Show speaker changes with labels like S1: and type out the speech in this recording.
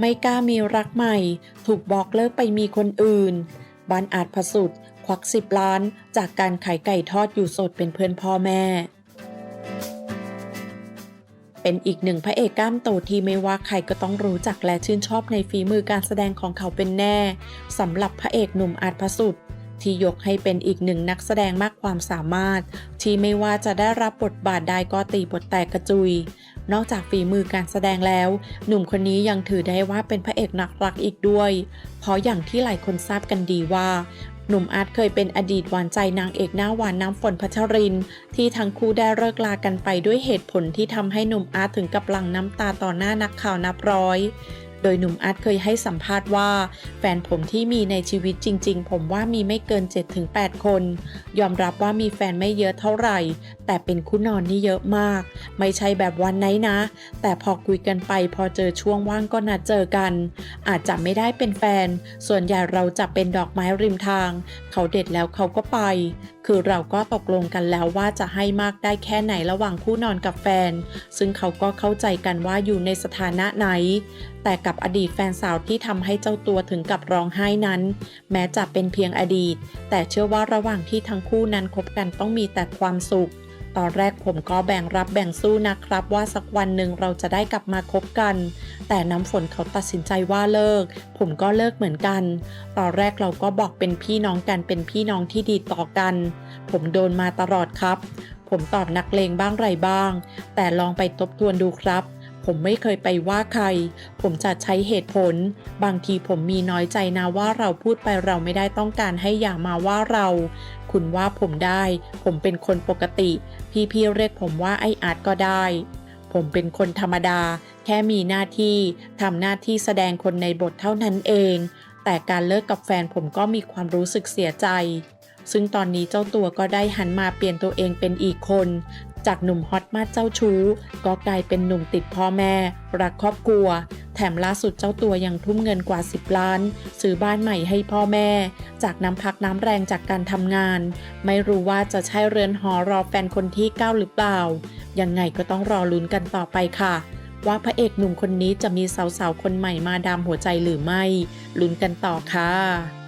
S1: ไม่กล้ามีรักใหม่ ถูกบอกเลิกไปมีคนอื่น บ้านอาจพสุดควักสิบล้านจากการขายไก่ทอดอยู่สดเป็นเพื่อนพ่อแม่ เป็นอีกหนึ่งพระเอกกล้ามโตที่ไม่ว่าใครก็ต้องรู้จักและชื่นชอบในฝีมือการแสดงของเขาเป็นแน่สำหรับพระเอกหนุ่มอาจพสุด ที่ยกให้เป็นอีกหนึ่งนักแสดงมากความสามารถ ที่ไม่ว่าจะได้รับบทบาทใดก็ตีบทแตกกระจุย นอกจากฝีมือการแสดงแล้ว หนุ่มคนนี้ยังถือได้ว่าเป็นพระเอกนักรักอีกด้วย เพราะอย่างที่หลายคนทราบกันดีว่าหนุ่มอาร์ตเคยเป็นอดีตหวานใจนางเอกหน้าหวานน้ำฝนพัชริน ที่ทั้งคู่ได้เลิกลากันไปด้วยเหตุผลที่ทำให้หนุ่มอาร์ตถึงกับหลั่งน้ำตาต่อหน้านักข่าวนับร้อย โดยหนุ่มอาร์ตเคยให้สัมภาษณ์ว่า แฟนผมที่มีในชีวิตจริง ๆ ผมว่ามีไม่เกิน 7-8 คน ยอมรับว่ามีแฟนไม่เยอะเท่าไหร่ แต่เป็นคู่นอนนี่เยอะมาก ไม่ใช่แบบวันไหนนะ แต่พอคุยกันไปพอเจอช่วงว่างก็นัดเจอกัน อาจจะไม่ได้เป็นแฟน ส่วนใหญ่เราจะเป็นดอกไม้ริมทาง เขาเด็ดแล้วเขาก็ไป คือเราก็ตกลงกันแล้วว่าจะให้มากได้แค่ไหนระหว่างคู่นอนกับแฟน ซึ่งเขาก็เข้าใจกันว่าอยู่ในสถานะไหน แต่กับอดีตแฟนสาวที่ทำให้เจ้าตัวถึงกับร้องไห้นั้น แม้จะเป็นเพียงอดีต แต่เชื่อว่าระหว่างที่ทั้งคู่นั้นคบกันต้องมีแต่ความสุข ตอนแรกผมก็แบ่งรับแบ่งสู้นะครับ ว่าสักวันหนึ่งเราจะได้กลับมาคบกัน แต่น้ำฝนเขาตัดสินใจว่าเลิก ผมก็เลิกเหมือนกัน ตอนแรกเราก็บอกเป็นพี่น้องกันเป็นพี่น้องที่ดีต่อกัน ผมโดนมาตลอดครับ ผมตอบนักเลงบ้างไรบ้าง แต่ลองไปทบทวนดูครับ ผมไม่เคยไปว่าใคร ผมจะใช้เหตุผล บางทีผมมีน้อยใจนะว่าเราพูดไปเราไม่ได้ต้องการให้อย่ามาว่าเรา คุณว่าผมได้ ผมเป็นคนปกติ พี่ๆเรียกผมว่าไออาร์ตก็ได้ ผมเป็นคนธรรมดา แค่มีหน้าที่ทำหน้าที่แสดงคนในบทเท่านั้นเอง แต่การเลิกกับแฟนผมก็มีความรู้สึกเสียใจซึ่งตอนนี้เจ้าตัวก็ได้หันมาเปลี่ยนตัวเองเป็นอีกคน จากหนุ่มฮอตมาเจ้าชู้ ก็กลายเป็นหนุ่มติดพ่อแม่ รักครอบครัว แถมล่าสุดเจ้าตัวยังทุ่มเงินกว่า 10 ล้าน ซื้อบ้านใหม่ให้พ่อแม่ จากน้ำพักน้ำแรงจากการทำงาน ไม่รู้ว่าจะใช่เรือนหอรอแฟนคนที่ 9 หรือเปล่า ยังไงก็ต้องรอลุ้นกันต่อไปค่ะว่าพระเอกหนุ่มคนนี้จะมีสาวๆ คนใหม่มาดามหัวใจหรือไม่ ลุ้นกันต่อค่ะ